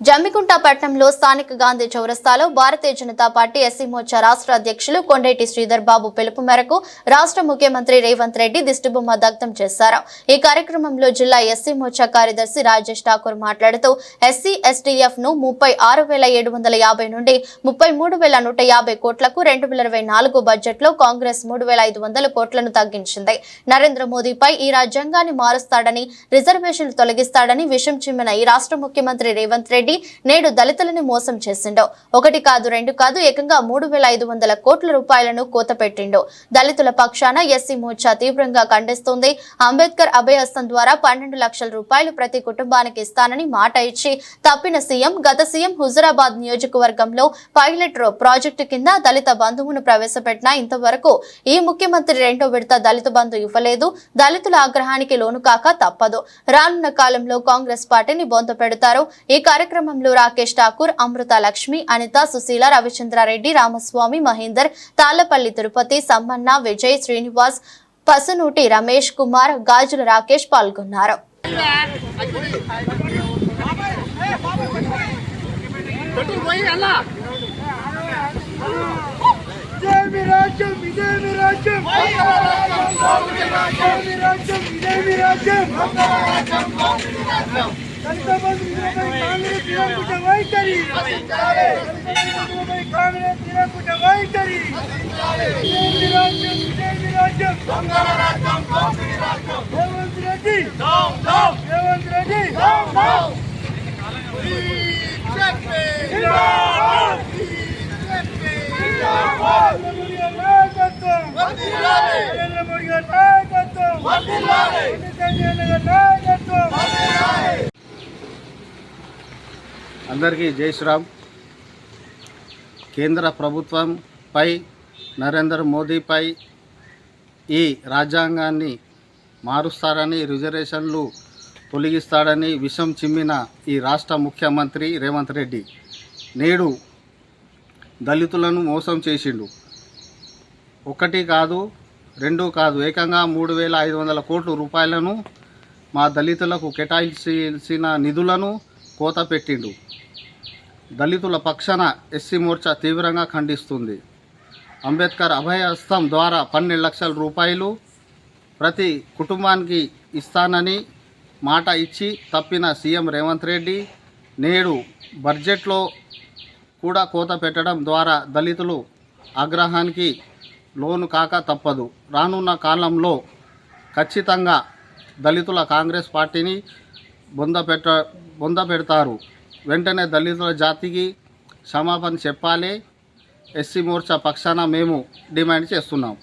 జమ్మికుంట పట్టణంలో స్థానిక గాంధీ చౌరస్తాలో భారతీయ జనతా పార్టీ ఎస్సీ మోర్చా రాష్ట్ర అధ్యక్షులు కొండేటి శ్రీధర్ బాబు పిలుపు మేరకు రాష్ట్ర ముఖ్యమంత్రి రేవంత్ రెడ్డి దిష్టిబొమ్మ దగ్ధం చేశారు. ఈ కార్యక్రమంలో జిల్లా ఎస్సీ మోర్చా కార్యదర్శి రాజేష్ ఠాకూర్ మాట్లాడుతూ ఎస్సీ ఎస్టీఎఫ్ను ముప్పై ఆరు వేల ఏడు వందల యాభై నుండి ముప్పై మూడు వేల నూట యాభై కోట్లకు రెండు వేల ఇరవై నాలుగు బడ్జెట్లో కాంగ్రెస్ మూడు వేల ఐదు వందల కోట్లను తగ్గించింది. నరేంద్ర మోదీపై ఈ రాజ్యాంగాన్ని మారుస్తాడని రిజర్వేషన్లు తొలగిస్తాడని విషం చిమ్మిన ఈ రాష్ట్ర ముఖ్యమంత్రి రేవంత్ రెడ్డి నేడు దళితులను మోసం చేసిండో. ఒకటి కాదు రెండు కాదు ఏకంగా మూడు వేల ఐదు వందల కోట్ల రూపాయలను కోత పెట్టిండు. దళితుల పక్షాన ఎస్సీ మోర్చా తీవ్రంగా ఖండిస్తోంది. అంబేద్కర్ అభయహస్తం ద్వారా పన్నెండు లక్షల రూపాయలు ప్రతి కుటుంబానికి ఇస్తానని మాట ఇచ్చి తప్పిన సీఎం గత సీఎం హుజురాబాద్ నియోజకవర్గంలో పైలట్ రో ప్రాజెక్టు కింద దళిత బంధువును ప్రవేశపెట్టినా ఇంతవరకు ఈ ముఖ్యమంత్రి రెండో విడత దళిత బంధు ఇవ్వలేదు. దళితుల ఆగ్రహానికి లోను కాక తప్పదు. రానున్న కాలంలో కాంగ్రెస్ పార్టీని బొంత పెడతారు ఈ కార్యక్రమం కార్యక్రమంలో రాకేష్ ఠాకూర్ అమృత లక్ష్మి అనిత సుశీల రవిచంద్రారెడ్డి రామస్వామి మహేందర్ తాళ్ళపల్లి తిరుపతి సమ్మన్న విజయ్ శ్రీనివాస్ పసునూటి రమేష్ కుమార్ గాజుల రాకేష్ పాల్గొన్నారు. రాజ్యం. ఇదేమి నరేంద్ర మోడీ గారి నాయకత్వం నాయకత్వం చంద్రబాబు గారి నాయకత్వం అందరికీ జై శ్రీరామ్. కేంద్ర ప్రభుత్వంపై నరేంద్ర మోదీపై ఈ రాజ్యాంగాన్ని మారుస్తారని రిజర్వేషన్లు తొలగిస్తాడని విషం చిమ్మిన ఈ రాష్ట్ర ముఖ్యమంత్రి రేవంత్ రెడ్డి. నేడు దళితులను మోసం చేసిండు. ఒకటి కాదు రెండు కాదు ఏకంగా మూడు వేల ఐదు వందల కోట్ల రూపాయలను మా దళితులకు కేటాయించాల్సిన నిధులను కోత పెట్టిండు. దళితుల పక్షాన ఎస్సీ మోర్చా తీవ్రంగా ఖండిస్తుంది. అంబేద్కర్ అభయహస్తం ద్వారా పన్నెండు లక్షల రూపాయలు ప్రతి కుటుంబానికి ఇస్తానని మాట ఇచ్చి తప్పిన సీఎం రేవంత్ రెడ్డి నేడు బడ్జెట్లో కూడా కోత పెట్టడం ద్వారా దళితులు ఆగ్రహానికి లోను కాక తప్పదు. రానున్న కాలంలో ఖచ్చితంగా దళితుల కాంగ్రెస్ పార్టీని బొంద పెట్ట బొంద పెడతారు. వెంటనే దళితుల జాతికి క్షమాపణ చెప్పాలి. ఎస్సీ మోర్చా పక్షాన మేము డిమాండ్ చేస్తున్నాం.